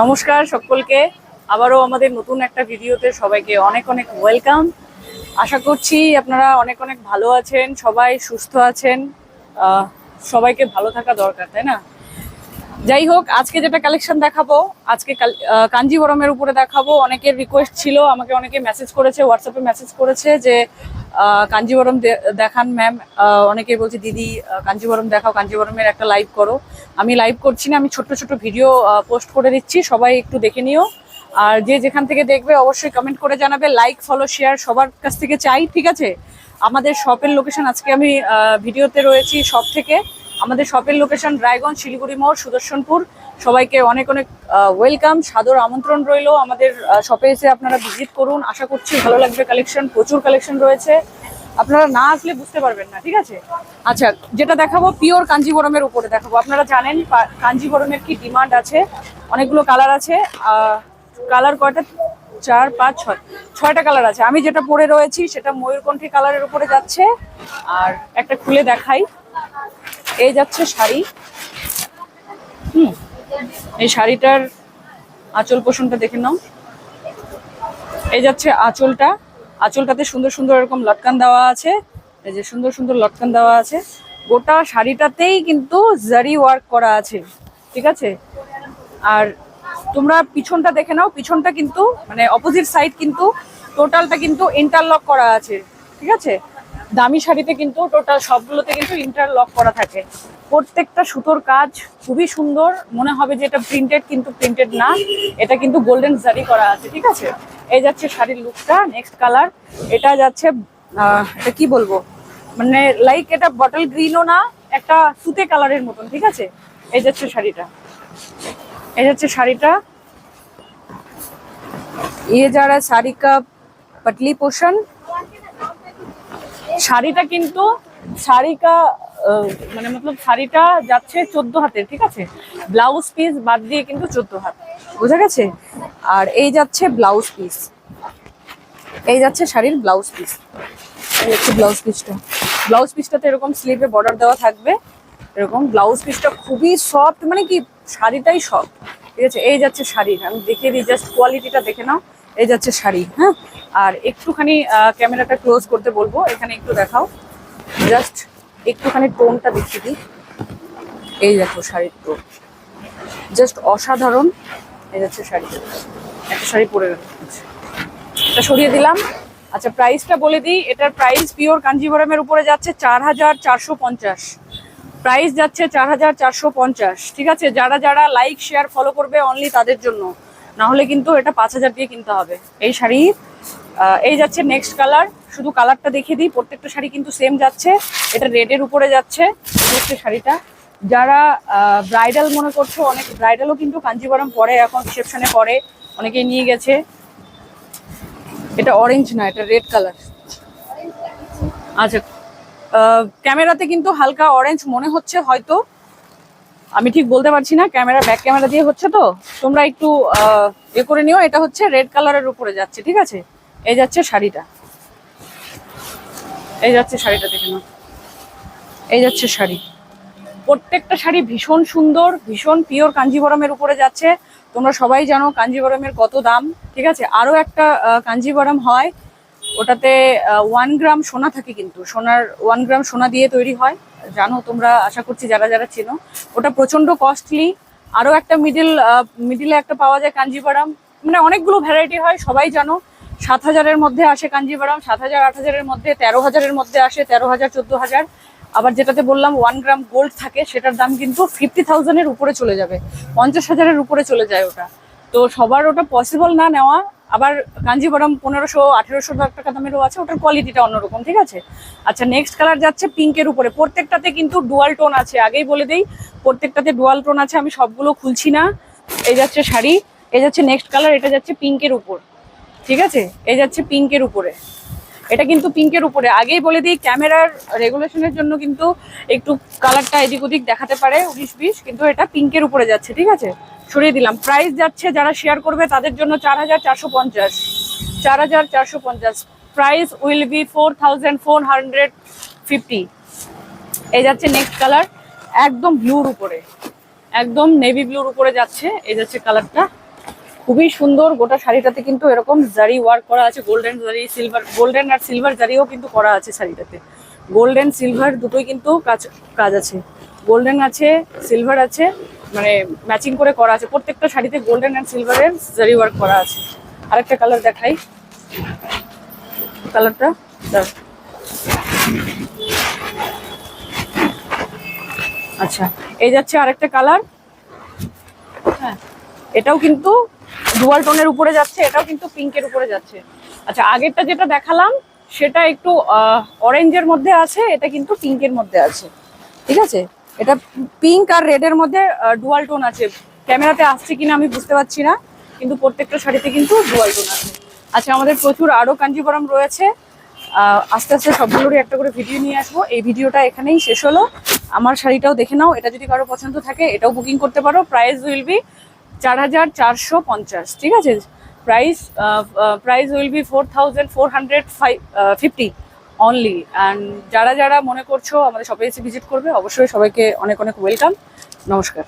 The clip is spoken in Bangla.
নমস্কার সকলকে। আবারও আমাদের নতুন একটা ভিডিওতে সবাইকে অনেক অনেক ওয়েলকাম। আশা করছি আপনারা অনেক অনেক ভালো আছেন, সবাই সুস্থ আছেন। সবাইকে ভালো থাকা দরকার, তাই না? যাই হোক, আজকে যেটা কালেকশন দেখাবো, আজকে কাঞ্জিবরমের উপরে দেখাবো। অনেকের রিকোয়েস্ট ছিল, আমাকে অনেকে মেসেজ করেছে হোয়াটসঅ্যাপে মেসেজ করেছে যে কাঞ্জিবরম দেখান ম্যাম অনেকে বলছে, দিদি কাঞ্জিবরম দেখাও, কাঞ্জিবরমের একটা লাইভ করো। আমি লাইভ করছি না, আমি ছোট্ট ছোট ভিডিও পোস্ট করে দিচ্ছি, সবাই একটু দেখে নিও। আর যে যেখান থেকে দেখবে, অবশ্যই কমেন্ট করে জানাবে লাইক ফলো শেয়ার সবার কাছ থেকে চাই, ঠিক আছে? আমাদের শপের লোকেশন আজকে আমি ভিডিওতে রয়েছি শপ থেকে। আমাদের শপের লোকেশন রায়গঞ্জ শিলিগুড়ি মোড়, সুদর্শনপুর। সবাইকে অনেক অনেক ওয়েলকাম সাদর আমন্ত্রণ রইল আমাদের শপে এসে আপনারা ভিজিট করুন। আশা করছি ভালো লাগবে কালেকশন প্রচুর কালেকশন রয়েছে। আপনারা না আসলে বুঝতে পারবেন না, ঠিক আছে? আচ্ছা যেটা দেখাবো পিওর কাঞ্জিবরমের উপরে দেখাবো। আপনারা জানেন কাঞ্জিবরমের কি ডিমান্ড আছে? অনেকগুলো কালার আছে। কালার কয়টা? চার, পাঁচ, ছয়। ছয়টা কালার আছে। আমি যেটা পরে রয়েছি, সেটা ময়ূরকণ্ঠী কালারের উপরে যাচ্ছে। আর একটা খুলে দেখাই। এই যাচ্ছে শাড়ি। হুম। এই শাড়িটার আঁচল পোষণটা দেখে নাও। এই যাচ্ছে আঁচলটা। আঁচলটাতে সুন্দর সুন্দর এরকম লটকান দেওয়া আছে। এই যে সুন্দর সুন্দর লটকান দেওয়া আছে। গোটা শাড়িটাতেই কিন্তু জারি ওয়ার্ক করা আছে। ঠিক আছে? আর তোমরা পিছনটা দেখে নাও। পিছনটা কিন্তু মানে অপোজিট সাইড কিন্তু টোটালটা কিন্তু ইন্টারলক করা আছে। ঠিক আছে? দামি শাড়িতে কিন্তু টোটাল সবগুলোতে কিন্তু ইন্টারলক করা থাকে। প্রত্যেকটা সুতোর কাজ খুবই সুন্দর। মনে হবে যে এটা প্রিন্টেড কিন্তু প্রিন্টেড না। এটা কিন্তু গোল্ডেন জারি করা আছে, ঠিক আছে? এই যাচ্ছে শাড়ির লুকটা নেক্সট কালার এটা যাচ্ছে এটা কি বলব? মানে লাইক এটা বটল গ্রিনও না, একটা সুতে কালারের মতন, ঠিক আছে? এই যাচ্ছে শাড়িটা। এই যাচ্ছে শাড়িটা। ইয়ে যারা শাড়ি কাপ পাটলি পোষণ শাড়িটা কিন্তু শাড়িকা মানে মতলব শাড়িটা যাচ্ছে চোদ্দ হাতের, ঠিক আছে? ব্লাউজ পিস বাদ দিয়ে কিন্তু চোদ্দ হাত। বোঝা গেছে? আর এই যাচ্ছে ব্লাউজ পিস এই যাচ্ছে শাড়ির ব্লাউজ পিস এই হচ্ছে ব্লাউজ পিসটা ব্লাউজ পিসটাতে এরকম স্লিভে বর্ডার দেওয়া থাকবে। এরকম ব্লাউজ পিসটা খুবই সফট মানে কি, শাড়িটাই সফট ঠিক আছে? এই যাচ্ছে শাড়ি। আমি দেখিয়ে দিই জাস্ট কোয়ালিটিটা দেখে নাও। এই যাচ্ছে শাড়ি হ্যাঁ? আর একটুখানি ক্যামেরাটা ক্লোজ করতে বলব। এখানে একটু দেখাও। জাস্ট একটুখানি টোনটা দেখিয়ে দিই। এই দেখো শাড়ির টোন। জাস্ট অসাধারণ। এই যাচ্ছে শাড়ি। একটা শাড়ি পরে এটা সরিয়ে দিলাম। আচ্ছা প্রাইসটা বলে দিই। এটার প্রাইস পিওর কাঞ্জিভরমের উপরে যাচ্ছে চার হাজার চারশো পঞ্চাশ। প্রাইস যাচ্ছে চার হাজার চারশো পঞ্চাশ। ঠিক আছে? যারা যারা লাইক শেয়ার ফলো করবে অনলি তাদের জন্য। না হলে কিন্তু এটা পাঁচ হাজার দিয়ে কিনতে হবে। এই শাড়ি এই যাচ্ছে নেক্সট কালার শুধু কালারটা দেখিয়ে দিই, প্রত্যেকটা শাড়ি কিন্তু সেম যাচ্ছে। এটা রেডের উপরে যাচ্ছে হচ্ছে শাড়িটা। যারা ব্রাইডাল মনে করছ, অনেক ব্রাইডালও কিন্তু কাঞ্জিবরম পরে, এখন রিসেপশনে পরে, অনেকেই নিয়ে গেছে। এটা অরেঞ্জ না, এটা রেড কালার আচ্ছা ক্যামেরাতে কিন্তু হালকা অরেঞ্জ মনে হচ্ছে হয়তো। আমি ঠিক বলতে পারছি না, ক্যামেরা ব্যাক ক্যামেরা দিয়ে হচ্ছে তো। তোমরা একটু এ করে নিও, এটা হচ্ছে রেড কালারের উপরে যাচ্ছে, ঠিক আছে? এই যাচ্ছে শাড়িটা। এই যাচ্ছে শাড়িটা দেখে নাও। এই যাচ্ছে শাড়ি। প্রত্যেকটা শাড়ি ভীষণ সুন্দর, ভীষণ পিওর কাঞ্জিবরমের উপরে যাচ্ছে। তোমরা সবাই জানো কাঞ্জিবরমের কত দাম, ঠিক আছে? আরও একটা কাঞ্জিবরম হয়। ওটাতে ওয়ান গ্রাম সোনা থাকে কিন্তু। সোনার ওয়ান গ্রাম সোনা দিয়ে তৈরি হয়। জানো তোমরা, আশা করছি যারা যারা চেনো। ওটা প্রচণ্ড কস্টলি আরও একটা মিডিল মিডিলে একটা পাওয়া যায় কাঞ্জিবরম। মানে অনেকগুলো ভ্যারাইটি হয়, সবাই জানো। সাত হাজারের মধ্যে আসে কাঞ্জিবরম, সাত হাজার, আট হাজারের মধ্যে, তেরো হাজারের মধ্যে আসে, তেরো হাজার, চোদ্দ হাজার। আবার যেটাতে বললাম ওয়ান গ্রাম গোল্ড থাকে, সেটার দাম কিন্তু ফিফটি থাউজেন্ডের উপরে চলে যাবে। পঞ্চাশ হাজারের উপরে চলে যায় ওটা। তো সবার ওটা পসিবল না নেওয়া। আবার কাঞ্জিবরম পনেরোশো, আঠেরোশো টাকা দামেরও আছে, ওটার কোয়ালিটিটা অন্যরকম, ঠিক আছে? আচ্ছা নেক্সট কালার যাচ্ছে পিঙ্কের উপরে। প্রত্যেকটাতে কিন্তু ডুয়াল টোন আছে। আগেই বলে দেই, প্রত্যেকটাতে ডুয়াল টোন আছে, আমি সবগুলো খুলছি না। এই যাচ্ছে শাড়ি, এই যাচ্ছে নেক্সট কালার এটা যাচ্ছে পিঙ্কের উপর। ঠিক আছে? এই যাচ্ছে পিঙ্কের উপরে। এটা কিন্তু পিঙ্কের উপরে। আগেই বলে দিই, ক্যামেরার রেগুলেশনের জন্য কিন্তু একটু কালারটা এদিক ওদিক দেখাতে পারে, উনিশ বিশ, কিন্তু এটা পিঙ্কের উপরে যাচ্ছে, ঠিক আছে? সরিয়ে দিলাম। প্রাইস যাচ্ছে, যারা শেয়ার করবে তাদের জন্য চার হাজার চারশো পঞ্চাশ। চার হাজার চারশো পঞ্চাশ। Price will be four thousand four hundred fifty এই যাচ্ছে নেক্সট কালার একদম ব্লুর উপরে। একদম নেভি ব্লুর উপরে যাচ্ছে, এই যাচ্ছে কালারটা খুবই সুন্দর গোটা শাড়িটাতে কিন্তু এরকম জারি ওয়ার্ক করা আছে গোল্ডেন জারি সিলভার গোল্ডেন আর সিলভার জারিও কিন্তু করা আছে শাড়িটাতে। গোল্ডেন সিলভার দুটোই কিন্তু কাজ কাজ আছে। গোল্ডেন আছে সিলভার আছে মানে ম্যাচিং করে করা আছে। প্রত্যেকটা শাড়িতে গোল্ডেন অ্যান্ড সিলভারের জারি ওয়ার্ক করা আছে। আরেকটা কালার দেখাই। কালারটা আচ্ছা এই যাচ্ছে আরেকটা কালার হ্যাঁ এটাও কিন্তু ডুয়াল টোনের উপরে যাচ্ছে, এটাও কিন্তু পিঙ্কের উপরে যাচ্ছে। আচ্ছা আগেরটা যেটা দেখালাম, সেটা একটু অরেঞ্জের মধ্যে আছে, এটা কিন্তু পিঙ্কের মধ্যে আছে। ঠিক আছে? এটা পিঙ্ক আর রেডের মধ্যে ডুয়াল টোন আছে। ক্যামেরাতে আসছে কিনা আমি বুঝতে পারছি না, কিন্তু প্রত্যেকটা শাড়িতে কিন্তু ডুয়াল টোন আছে। আচ্ছা আমাদের প্রচুর আরও কাঞ্জিবরম রয়েছে। আস্তে আস্তে সবগুলোরই একটা করে ভিডিও নিয়ে আসব। এই ভিডিওটা এখানেই শেষ হলো। আমার শাড়িটাও দেখে নাও, এটা যদি কারও পছন্দ থাকে, এটাও বুকিং করতে পারো। প্রাইস উইল বি চার হাজার চারশো পঞ্চাশ। ঠিক আছে? Price price will be four thousand four hundred five fifty only and যারা যারা মনে করছ আমাদের সবাই এসে ভিজিট করবে, অবশ্যই সবাইকে অনেক অনেক ওয়েলকাম নমস্কার।